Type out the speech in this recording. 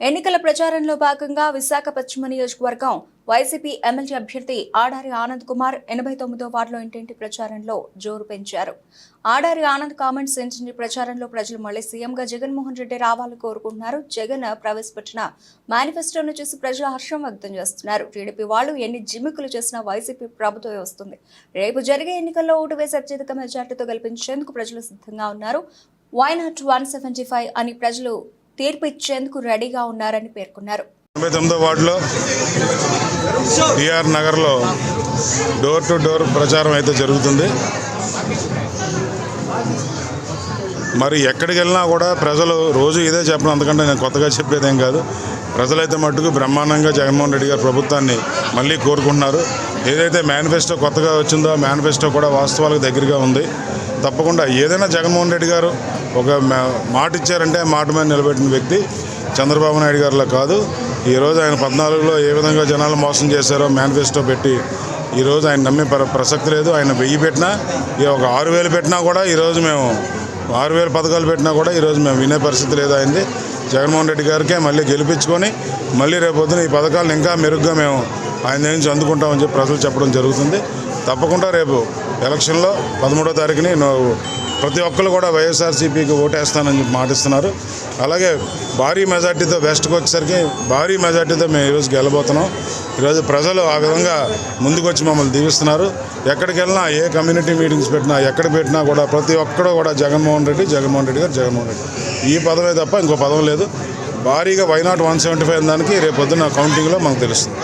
ఎన్నికల ప్రచారంలో భాగంగా విశాఖ పశ్చిమ నియోజకవర్గం వైసీపీ ఎమ్మెల్యే అభ్యర్థి ఆడారి ఆనంద్ కుమార్ ఎనభై తొమ్మిదో వార్డులో ఇంటింటి ప్రచారంలో జోరు పెంచారు. ఆడారి ఆనంద్ కామెంట్స్ ఇంటింటి ప్రచారంలో ప్రజలు మళ్ళీ సీఎంగా జగన్మోహన్ రెడ్డి రావాలని కోరుకుంటున్నారు. జగన్ ప్రవేశపెట్టిన మేనిఫెస్టోను చూసి ప్రజలు హర్షం వ్యక్తం చేస్తున్నారు. టీడీపీ వాళ్ళు ఎన్ని జిమ్మికులు చేసినా వైసీపీ ప్రభుత్వమే వస్తుంది. రేపు జరిగే ఎన్నికల్లో ఓటు వేసి అత్యధిక మెజార్టీతో గెలిపించేందుకు ప్రజలు సిద్ధంగా ఉన్నారు. Why not one seventy five అని ప్రజలు తీర్పు ఇచ్చేందుకు రెడీగా ఉన్నారని పేర్కొన్నారు. తొంభై తొమ్మిదో వార్డులో టిఆర్ నగర్లో డోర్ టు డోర్ ప్రచారం అయితే జరుగుతుంది. మరి ఎక్కడికి వెళ్ళినా కూడా ప్రజలు రోజు ఇదే చెప్పడం అందుకంటే నేను కొత్తగా చెప్పేదేం కాదు. ప్రజలైతే మట్టుకు బ్రహ్మాండంగా జగన్మోహన్ రెడ్డి గారు ప్రభుత్వాన్ని మళ్ళీ కోరుకుంటున్నారు. ఏదైతే మేనిఫెస్టో కొత్తగా వచ్చిందో ఆ మేనిఫెస్టో కూడా వాస్తవాలకు దగ్గరగా ఉంది. తప్పకుండా ఏదైనా జగన్మోహన్ రెడ్డి గారు ఒక మా- మాట ఇచ్చారంటే మాట మీద నిలబెట్టిన వ్యక్తి చంద్రబాబు నాయుడు గారిలా కాదు. ఈరోజు ఆయన పద్నాలుగులో ఏ విధంగా జనాలు మోసం చేశారో మేనిఫెస్టో పెట్టి ఈరోజు ఆయన నమ్మే ప్ర- ప్రసక్తి లేదు. ఆయన వెయ్యి పెట్టినా ఈ ఒక ఆరు వేలు పెట్టినా కూడా ఈరోజు మేము ఆరు వేల పథకాలు పెట్టినా కూడా ఈరోజు మేము వినే పరిస్థితి లేదు అయింది జగన్మోహన్ రెడ్డి గారికే మళ్ళీ గెలిపించుకొని మళ్ళీ రేపొద్దున ఈ పథకాలను ఇంకా మెరుగ్గా మేము ఆయన నుంచి అందుకుంటామని చెప్పి ప్రజలు చెప్పడం జరుగుతుంది. తప్పకుండా రేపు ఎలక్షన్లో పదమూడో తారీఖుని ప్రతి ఒక్కరు కూడా వైఎస్ఆర్సీపీకి ఓటేస్తానని చెప్పి మాటిస్తున్నారు. అలాగే భారీ మెజార్టీతో వెస్ట్కి వచ్చేసరికి భారీ మెజార్టీతో మేము ఈరోజు గెలబోతున్నాం. ఈరోజు ప్రజలు ఆ విధంగా ముందుకొచ్చి మమ్మల్ని దీవిస్తున్నారు. ఎక్కడికి వెళ్ళినా ఏ కమ్యూనిటీ మీటింగ్స్ పెట్టినా ఎక్కడ పెట్టినా కూడా ప్రతి ఒక్కడు కూడా జగన్మోహన్ రెడ్డి జగన్మోహన్ రెడ్డి గారు జగన్మోహన్ రెడ్డి. ఈ పదమే తప్ప ఇంకో పదం లేదు. భారీగా వైనాట్ వన్ సెవెంటీ ఫైవ్ దానికి రేపు పొద్దున్న కౌంటింగ్లో మనకు తెలుస్తుంది.